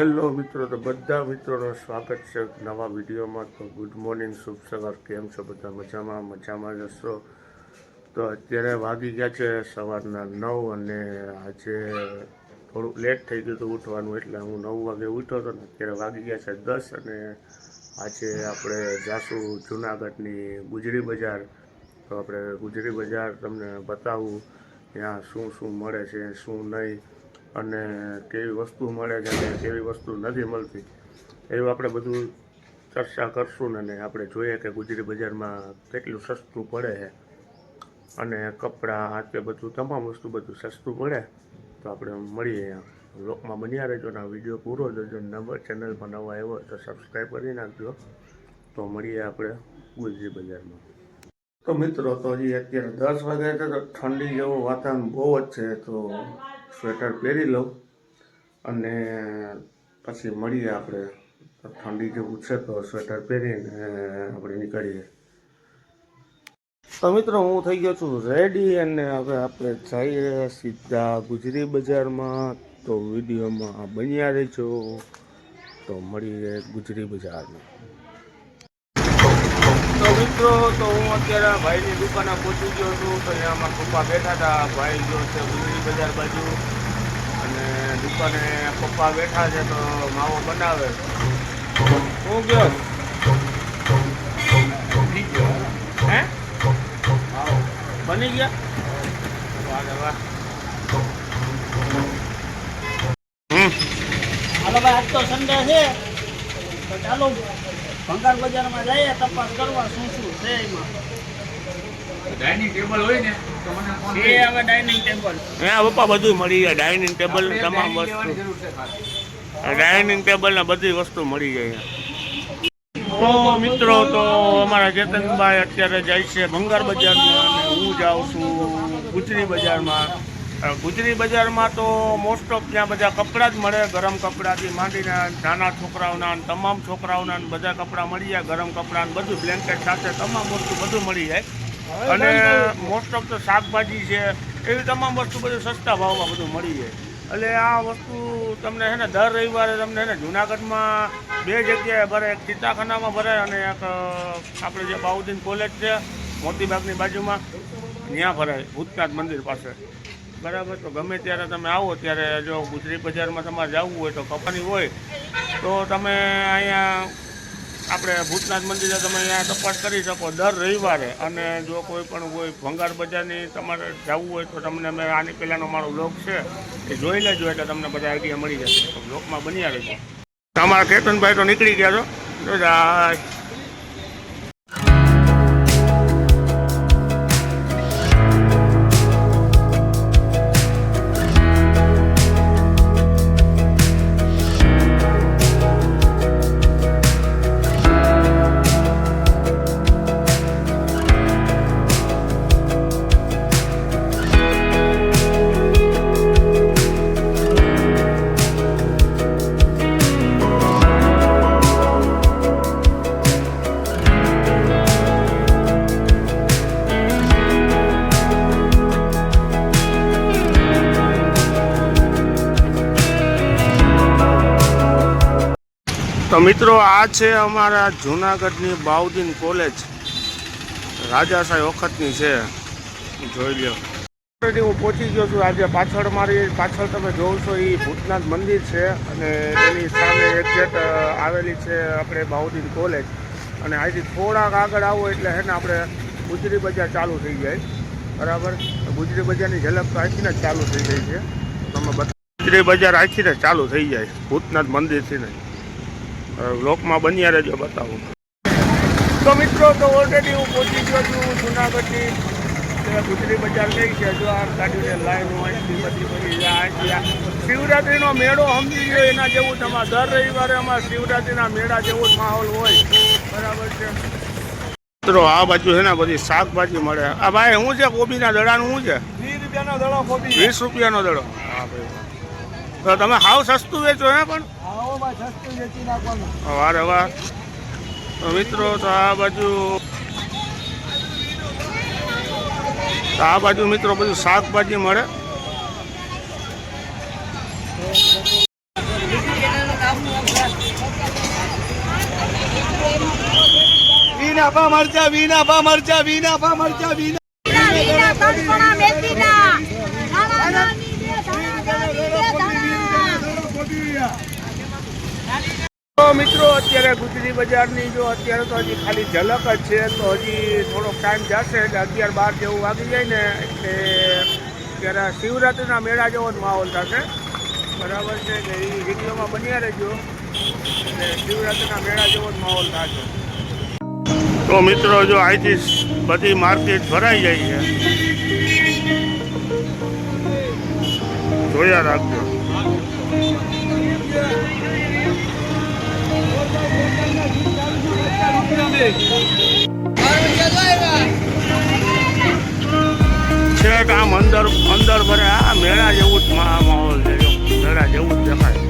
Hello મિત્રો, તો બધા મિત્રોનું સ્વાગત છે નવા વિડીયોમાં. તો ગુડ મોર્નિંગ શુભ સવાર. કેમ છો બધા? મજામાં? મજામાં જશો તો અત્યારે વાગી ગયા છે સવારના નવ અને આજે થોડુંક લેટ થઈ ગયું હતું ઉઠવાનું, એટલે હું નવ વાગે ઉઠ્યો હતો ને અત્યારે વાગી ગયા છે દસ અને આજે આપણે જાશું જુનાગઢની ગુજરી બજાર. તો આપણે ગુજરી બજાર તમને બતાવું, ત્યાં શું શું મળે છે, શું નહીં. અને કેવી વસ્તુ મળે છે અને કેવી વસ્તુ નથી મળતી, એવું આપણે બધું ચર્ચા કરશું ને આપણે જોઈએ કે ગુજરી બજારમાં કેટલું સસ્તું પડે છે. અને કપડાં, હાથે બધું, તમામ વસ્તુ બધું સસ્તું પડે તો આપણે મળીએ લોકમાં બન્યા રહેજો ને વીડિયો પૂરો જોજો નવા ચેનલમાં નવા આવ્યો તો સબસ્ક્રાઈબ કરી નાખજો. તો મળીએ આપણે ગુજરી બજારમાં. તો મિત્રો, તો હજી અત્યારે દસ વાગે છે તો ઠંડી જેવું વાતાવરણ બહુ જ છે, તો સ્વેટર પહેરી લઉં અને પછી મળીએ આપણે. ઠંડી જેવું છે તો સ્વેટર પહેરીને આપણે નીકળીએ. તો મિત્રો, હું થઈ ગયો છું રેડી અને હવે આપણે જઈએ સીધા ગુજરી બજારમાં. તો વિડીયોમાં બન્યા રહેજો. તો મળીએ ગુજરી બજારમાં. તો મિત્રો તો હું અત્યારે ભાઈની દુકાને પહોંચી ગયો છું. તો અમારા પપ્પા બેઠા હતા. ભાઈ જો છે ગુજરી બજાર બાજુ. અને દુકાને પપ્પા બેઠા છે તો માવો બનાવે. હું ગયો? હે? બની ગયા? વાહ વાહ હાલો ભાઈ આજ તો સંડે છે. તો ચાલો. ભંગાર બજારમાં જઈએ તપાસ કરવા શું શું છે એમાં. ડાઇનિંગ ટેબલ હોય ને તો મને ફોન એ હવે ડાઇનિંગ ટેબલ હા પપ્પા બધું મળી જાય. ડાઇનિંગ ટેબલ તમામ વસ્તુ. ડાઇનિંગ ટેબલ ને બધી વસ્તુ મળી જાય. તો મિત્રો તો અમારા ચેતનભાઈ અત્યારે જાય છે ભંગાર બજારમાં હું જાઉં છું ગુજરી બજારમાં. ગુજરી બજારમાં તો મોસ્ટ ઓફ ત્યાં બધા કપડાં જ મળે. ગરમ કપડાંથી માંડીને નાના છોકરાઓના તમામ છોકરાઓના બધા કપડાં મળી જાય. ગરમ કપડાં બધું બ્લેન્કેટ સાથે તમામ વસ્તુ બધું મળી જાય. અને મોસ્ટ ઓફ તો શાકભાજી છે એવી તમામ વસ્તુ બધું સસ્તા ભાવમાં બધું મળી જાય. એટલે આ વસ્તુ તમને છે ને દર રવિવારે તમને છે ને જુનાગઢમાં બે જગ્યાએ ભરાય એક ચિત્તાખાનામાં ભરાય અને એક આપણે જે બાઉદ્દીન કોલેજ છે મોતીબાગની બાજુમાં ત્યાં ભરાય. ભૂતનાથ મંદિર પાસે. બરાબર? તો ગમે ત્યારે તમે આવો, ત્યારે જો ગુજરી બજારમાં તમારે જવું હોય તો કપાની હોય. તો તમે અહીંયા આપણે ભૂતનાથ મંદિરે તમે અહીંયા તપાસ કરી શકો દર રવિવારે. અને જો કોઈ પણ કોઈ ભંગાર બજારની તમારે જવું હોય તો તમને અમે આની પહેલાંનો મારો બ્લોગ છે એ જોઈ લેજો એટલે તમને બધા આઈડિયા મળી જશે. તો બની બન્યા છે તમારા કેતનભાઈ તો નીકળી ગયા છો. જો મિત્રો, આ છે અમારા જૂનાગઢની બાઉદીન કોલેજ. રાજાશાહી વખતની છે. જોઈ લો ઓલરેડી હું પહોંચી ગયો છું. આજે પાછળ મારી, પાછળ તમે જોવો છો એ ભૂતનાથ મંદિર છે અને એની સામે એક્ઝેટ આવેલી છે આપણે બાઉદીન કોલેજ. અને અહીંથી થોડાક આગળ આવો એટલે હે ને આપણે ગુજરી બજાર ચાલુ થઈ જાય. બરાબર? ગુજરી બજારની ઝલક તો આખીને જ ચાલુ થઈ જાય છે. તમે બધા ગુજરી બજાર આખીને ચાલુ થઈ જાય. ભૂતનાથ મંદિરથી ને. લોકમાં બન્યા રહેજો બતાવું. તો મિત્રો તો ઓલરેડી હું પહોંચી ગયો છું જુનાગઢની ગુજરી બજાર ગઈ છે. જો આ ગાડીને લાઈન હોય બધી બધી શિવરાત્રિનો મેળો સમજી ગયો એના જેવું જ અમારે દર રવિવારે અમારા શિવરાત્રિના મેળા જેવો જ માહોલ હોય. બરાબર છે. મિત્રો આ બાજુ છે ને બધી શાકભાજી મળે. આ ભાઈ શું છે? કોબીના દડાનું શું છે? વીસ રૂપિયાનો દડો કોબી વીસ રૂપિયાનો દડો. હા ભાઈ. તો તમે હાવ સસ્તું વેચો હે પણ. વારે વાર મિત્રો તો આ બાજુ આ બાજુ મિત્રો બધું શાકભાજી મળે વીના પા મરચા વીના પા મરચા વીના પા મરચા મિત્રો, અત્યારે ગુજરી બજારની જો અત્યારે તો હજી ખાલી ઝલક જ છે, તો હજી થોડોક ટાઈમ જશે એટલે અગિયાર બાર જેવું વાગી જાય ને, એટલે ત્યારે શિવરાત્રિના મેળા જેવો જ માહોલ થશે. બરાબર છે કે એ વિડીયોમાં બન્યા રહેજો. એટલે શિવરાત્રિના મેળા જેવો જ માહોલ થશે. તો મિત્રો, જો અહીંથી બધી માર્કેટ ભરાઈ જાય છે. જોયા રાખજો. છેક આમ અંદર અંદર ભરે, આ મેળા જેવું જ માહોલ છે. મેળા જેવું જ દેખાય.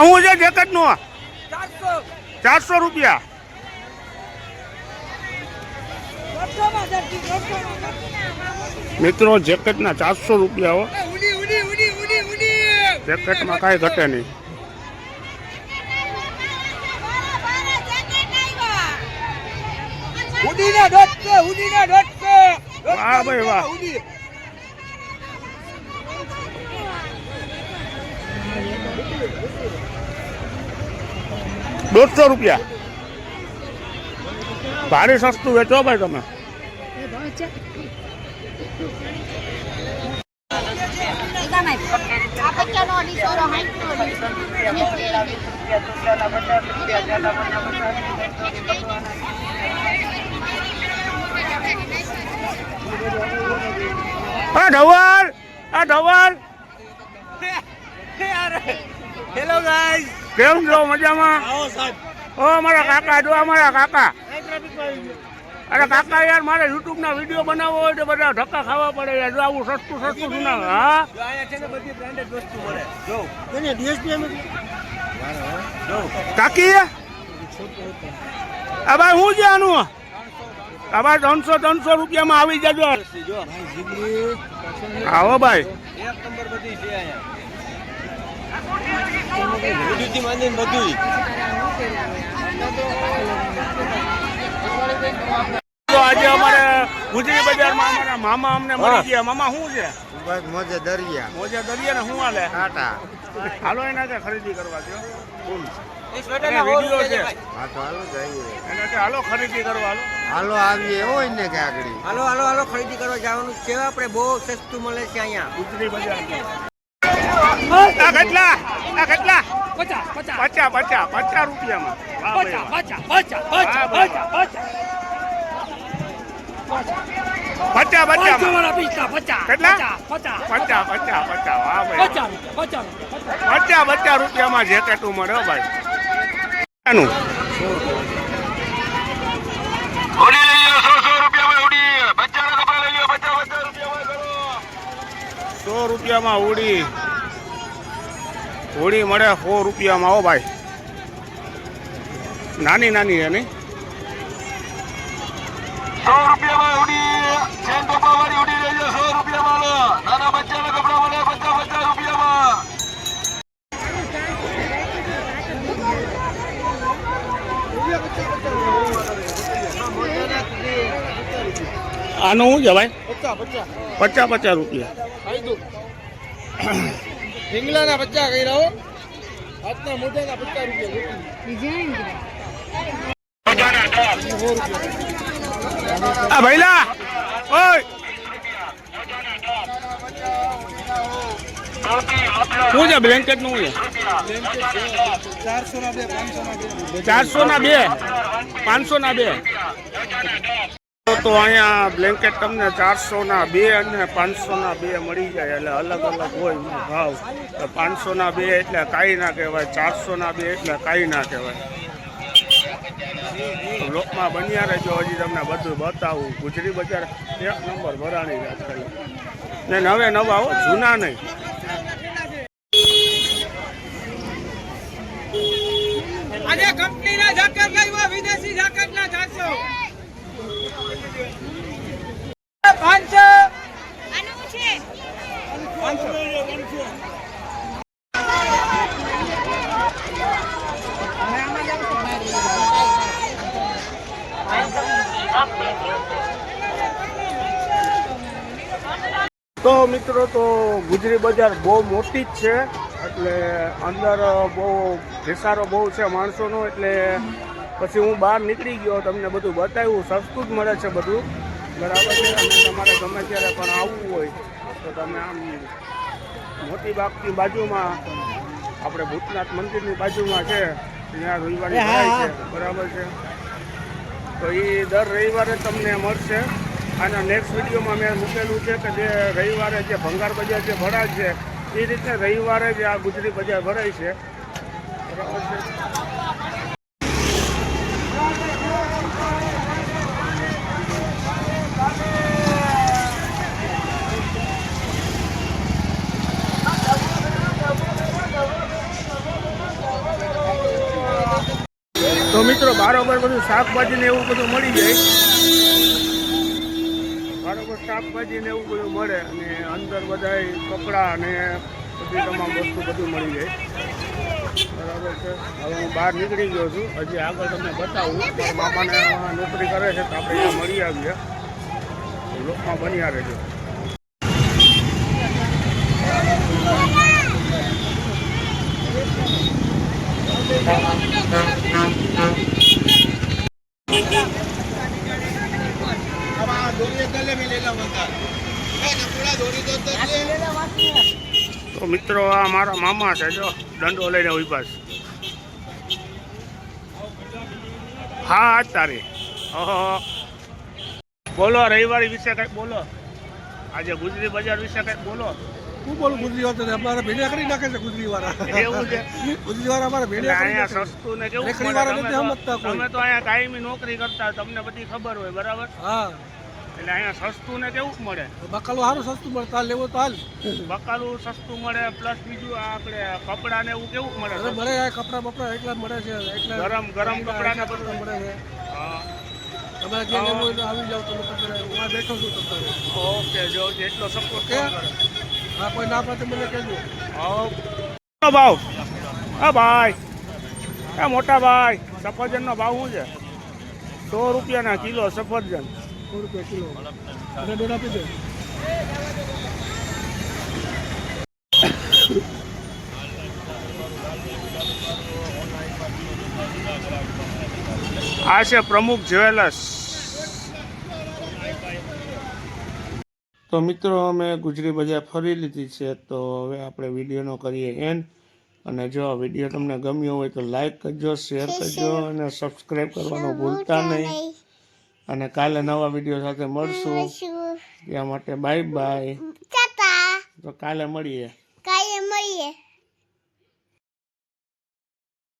હું છે જેકેટનું ચારસો રૂપિયા. મિત્રો જેકેટ ના ચારસો રૂપિયા હો. જેકેટમાં કાંઈ ઘટે નહીં. ઉડીના વાહ ભાઈ વાહ. દોઢસો રૂપિયા. ભારે સસ્તું વેચો ભાઈ તમે. આ પચાનો અઢીસો નો અઢીસો હા ઢવલ આ ઢવલ હેલો ગાઈસ કેમ છો? મજામાં? આવો સાહેબ. ઓ મારા કાકા જો અમારા કાકા. અરે કાકા યાર મારે યુટ્યુબ ના વીડિયો બનાવવો હોય તો બધા ધક્કા ખાવા પડે યાર. જો આવું સસ્તું સસ્તું સુનાવે હા? જો અહીંયા છે ને બધી બ્રાન્ડેડ વસ્તુ મળે. જો. એને ડીએસપી એમ કાકી? આ ભાઈ શું છે આનું? આ ભાઈ ત્રણસો ત્રણસો રૂપિયામાં આવી જજો. જો. આવો ભાઈ. એક નંબર બધી છે અહીંયા. બધું તો આજે અમારે ગુજરી બજારમાં અમારા મામા અમને મળી ગયા. મામા શું છે? બસ મોજે દરિયા. મોજા દરિયા ને શું હાલે? ટાટા. હાલો એના કે ખરીદી કરવા છે એ એને વીડિયો છે હા તો હાલો જઈએ. એને કે હાલો ખરીદી કરવા હાલો. હાલો આવીએ હોય ને કે આગળ. હાલો હાલો હાલો ખરીદી કરવા જવાનું છે. આપણે બહુ સસ્તું મળે છે અહીંયા. ગુજરી બજાર આ કેટલા આ કેટલા? પચાસ પચાસ. પચાસ પચાસ રૂપિયામાં. વાહ ભાઈ વાહ. પચાસ પચાસ કેટલા? પચાસ પચાસ પચાસ વાહ ભાઈ પચાસ પચાસ રૂપિયામાં જેકેટું મળે હો ભાઈ. સો રૂપિયામાં ઉડી. હોળી મળે સો રૂપિયામાં હો ભાઈ. નાની નાની એની સો રૂપિયામાં ઉડી ચેન ટોપા વાળી ઉડી સો રૂપિયામાં નાના બચ્ચાના કપડા મળે પચાસ પચાસ રૂપિયામાં. આનું શું છે ભાઈ? પચાસ પચાસ. રૂપિયા. રીંગણાના પચાસ કહી રહો આજના મોઢાના પચાસ રૂપિયા આ ભાઈલા, ઓય. શું છે બ્લેન્કેટનું ચારસો ના બે, પાંચસો ના બે, પાંચસો ના બે. તો અહીંયા બ્લેન્કેટ તમને ચારસોના બે અને પાંચસોના બે મળી જાય એટલે અલગ અલગ હોય ભાવ. તો પાંચસોના બે એટલે કાંઈ ના કહેવાય, ચારસોના બે એટલે કાંઈ ના કહેવાય. લોકમાં બન્યા રહેજો, હજી તમને બધું બતાવું. ગુજરી બજાર એક નંબર ભરાણી વાત કરી. ને નવે નવા હો, જૂના નહીં. આજે કંપનીના જાકર લાવ્યા, વિદેશી જાકેટના ચારસો. તો મિત્રો, તો ગુજરી બજાર બહુ મોટી જ છે. એટલે અંદર બહુ ઘેસારો બહુ છે માણસોનો, એટલે પછી હું બહાર નીકળી ગયો તમને બધું બતાવ્યું સસ્તું જ મળે છે બધું. બરાબર છે અને તમારે ગમે ત્યારે પણ આવવું હોય તો તમે આમ મોટી બાપની બાજુમાં આપણે ભૂતનાથ મંદિરની બાજુમાં છે ત્યાં રવિવારે છે. બરાબર છે. તો એ દર રવિવારે તમને મળશે. આના નેક્સ્ટ વિડીયોમાં મેં મૂકેલું છે કે જે રવિવારે જે ભંગાર બજાર જે ભરાય છે એ રીતે રવિવારે જ આ ગુજરી બજાર ભરાય છે. બરાબર છે તો મિત્રો બારોબર બધું શાકભાજી ને એવું બધું મળી જાય. બારોબર શાકભાજી ને એવું બધું મળે અને અંદર બધા કપડાં અને બધી તમામ વસ્તુ બધું મળી જાય. બરાબર છે? હવે હું બહાર નીકળી ગયો છું. હજી આગળ તમને બતાવું. મારા મામાને નોકરી કરે છે તો આપણે અહીંયા મળી આવીએ. લોકમાં બન્યા રહેજો. તો મિત્રો આ મારા મામા છે જો દંડો લઈને ઊભા છે. હા આજ તારી ઓહો બોલો રવિવારી વિશે કંઈક બોલો. આજે ગુજરી બજાર વિશે કંઈક બોલો. હું બોલું ગુજરી અમારા ભેડિયા કરી નાખે છે ગુજરી વાળા એવું છે? ગુજરી વાળા અમારા ભેડિયા અહીંયા સસ્તું ને કેવું વાળા નથી સમજતા તમે તો અહીંયા કાયમી નોકરી કરતા તમને બધી ખબર હોય બરાબર? હા. એટલે અહીંયા સસ્તું ને કેવું મળે? બકાલું સારું સસ્તું મળે તાલ લેવો તો હાલ. બકાલું સસ્તું મળે પ્લસ બીજું આ આપણે કપડાં ને એવું કેવું મળે? મળે આ કપડા બપડા એટલા મળે છે એટલે ગરમ ગરમ કપડાં ને બધું? મળે છે. હા. તમારે જે લેવું હોય તો આવી જાવ તમે હું બેઠો છું તમને ઓકે જો જેટલો સપોર્ટ ઓકે. હા કોઈ ના પાડે મને કહેજો. ભાવ. હા ભાઈ. એ મોટા ભાઈ સફરજનનો ભાવ શું છે? સો રૂપિયાના કિલો સફરજન. સો રૂપિયા કિલો. અને આપી દે. આ છે પ્રમુખ જ્વેલર્સ. તો મિત્રો અમે ગુજરી બજાર ફરી લીધી છે તો હવે આપણે વિડીયોનો કરીએ એન્ડ અને જો વીડિયો તમને ગમ્યો હોય તો લાઈક કરજો શેર કરજો અને સબસ્ક્રાઈબ કરવાનું ભૂલતા નહીં. અને કાલે નવા વીડિયો સાથે મળશું. ત્યાં માટે બાય બાય. તો કાલે મળીએ.